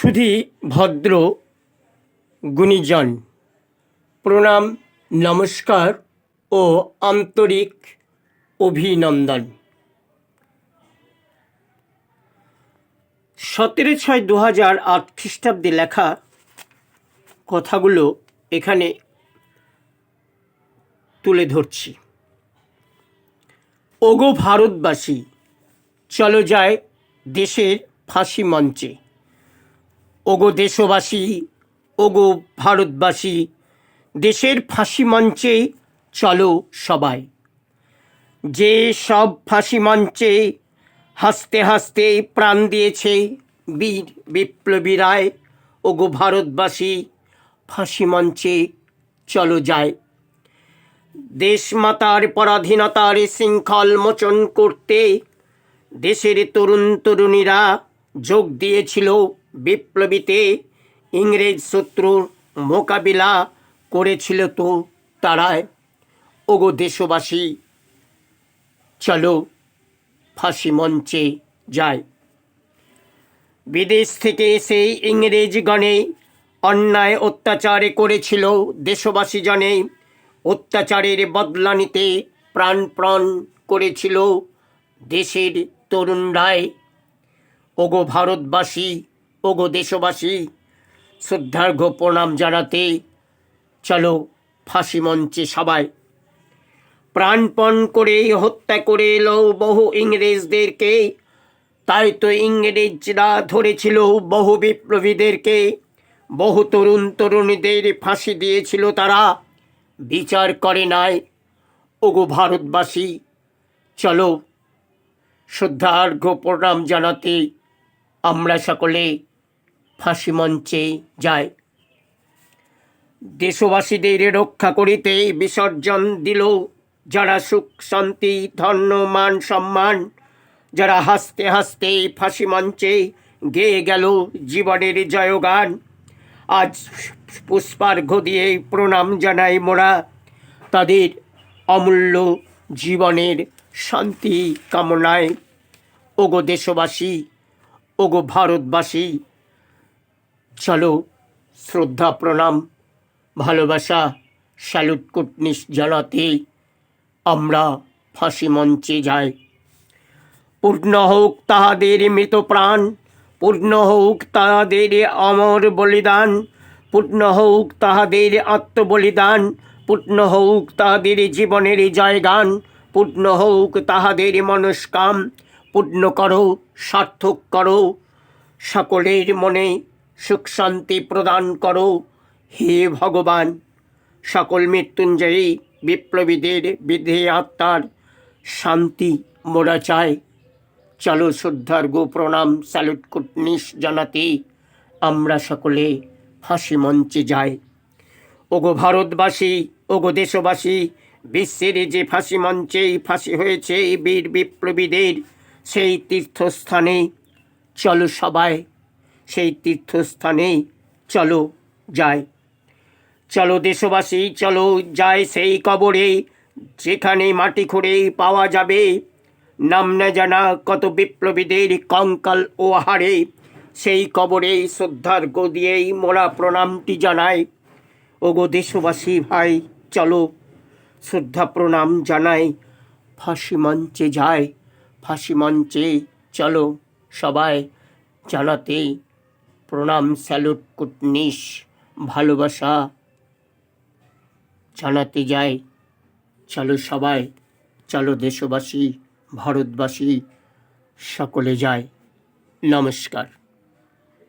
সুধী ভদ্র গুণীজন। প্রণাম, নমস্কার ও আন্তরিক অভিনন্দন। সতেরো ছয় দু হাজার আট খ্রিস্টাব্দে লেখা কথাগুলো এখানে তুলে ধরছি। ওগো ভারতবাসী, চলো যায় দেশের ফাঁসি মঞ্চে। ওগো দেশবাসী, ওগো ভারতবাসী, দেশের ফাঁসি মঞ্চে চলো সবাই। যে সব ফাঁসি মঞ্চে হাসতে হাসতে প্রাণ দিয়েছে বীর বিপ্লবী রায়, ওগো ভারতবাসী, ফাঁসি মঞ্চে চলো যায় দেশমাতার পরাধীনতার শৃঙ্খল মোচন করতে দেশের তরুণ তরুণীরা যোগ দিয়েছিল। বিপ্লবীতে ইংরেজ শত্রুর মোকাবিলা করেছিল তো তারায় ওগো দেশবাসী, চলো ফাঁসি মঞ্চে যায় বিদেশ থেকে এসে ইংরেজগণে অন্যায় অত্যাচারে করেছিল দেশবাসী জনে অত্যাচারের বদলা নিতে প্রাণপণ করেছিল দেশের তরুণরাই। ওগো ভারতবাসী ওগো দেশবাসী, শ্রদ্ধার্ঘ্য প্রণাম জানাতে চলো ফাঁসি মঞ্চে সবাই। প্রাণপণ করে হত্যা করে এলো বহু ইংরেজদেরকে, তাই তো ইংরেজরা ধরেছিল বহু বিপ্লবীদেরকে, বহু তরুণ তরুণীদের ফাঁসি দিয়েছিল তারা। বিচার করে নাই, ওগো ভারতবাসী, চলো। শ্রদ্ধার্ঘ্য প্রণাম জানাতে আমরা সকলে ফাঁসি মঞ্চে যাই দেশবাসীদের রক্ষা করিতে বিসর্জন দিল। যারা সুখ, শান্তি, ধন্য, মান, সম্মান, যারা হাসতে হাসতে ফাঁসি মঞ্চে গেয়ে গেল জীবনের জয়গান। আজ পুষ্পার্ঘ্য দিয়ে প্রণাম জানাই মোরা। তাদের অমূল্য জীবনের শান্তি কামনায়। ওগো দেশবাসী, ওগো ভারতবাসী চলো, শ্রদ্ধা, প্রণাম, ভালোবাসা স্যালুট কুটনিস জানাতে আমরা ফাঁসি মঞ্চে যাই। পূর্ণ হোক তাহাদের মৃত প্রাণ, পূর্ণ হোক তাহাদের অমর বলিদান, পূর্ণ হোক তাহাদের আত্মবলিদান, পূর্ণ হোক তাহাদের জীবনের জয়গান, পূর্ণ হোক তাহাদের মনস্কাম, পূর্ণ করো, সার্থক করো, সকলের মনে সুখ শান্তি প্রদান করো, হে ভগবান। সকল মৃত্যুঞ্জয়ী বিপ্লবীদের বিধে আত্মার শান্তি মোরা চায় চলো শ্রদ্ধার গো প্রণাম স্যালুট কুটনিস জানাতে, আমরা সকলে ফাঁসি মঞ্চে যাই। ওগো ভারতবাসী, ওগো দেশবাসী, বিশ্বের যে ফাঁসি মঞ্চেই ফাঁসি হয়েছে বীর বিপ্লবীদের সেই তীর্থস্থানে চলো সবাই সেই তীর্থস্থানেই চলো যায় চলো দেশবাসী, চলো যায় সেই কবরে, যেখানে মাটি খুঁড়ে পাওয়া যাবে। নাম না জানা কত বিপ্লবীদের কঙ্কাল ও হারে সেই কবরে শ্রদ্ধার গো দিয়েই মোরা প্রণামটি জানায় ওগো দেশবাসী ভাই, চলো। শ্রদ্ধা প্রণাম জানাই। ফাঁসি মঞ্চে যায় ফাঁসি মঞ্চে চলো সবাই জানাতে প্রণাম স্যালুট কুটনিস ভালোবাসা জানাতে যায়। চলো সবাই চলো দেশবাসী ভারতবাসী সকলে যায়। নমস্কার।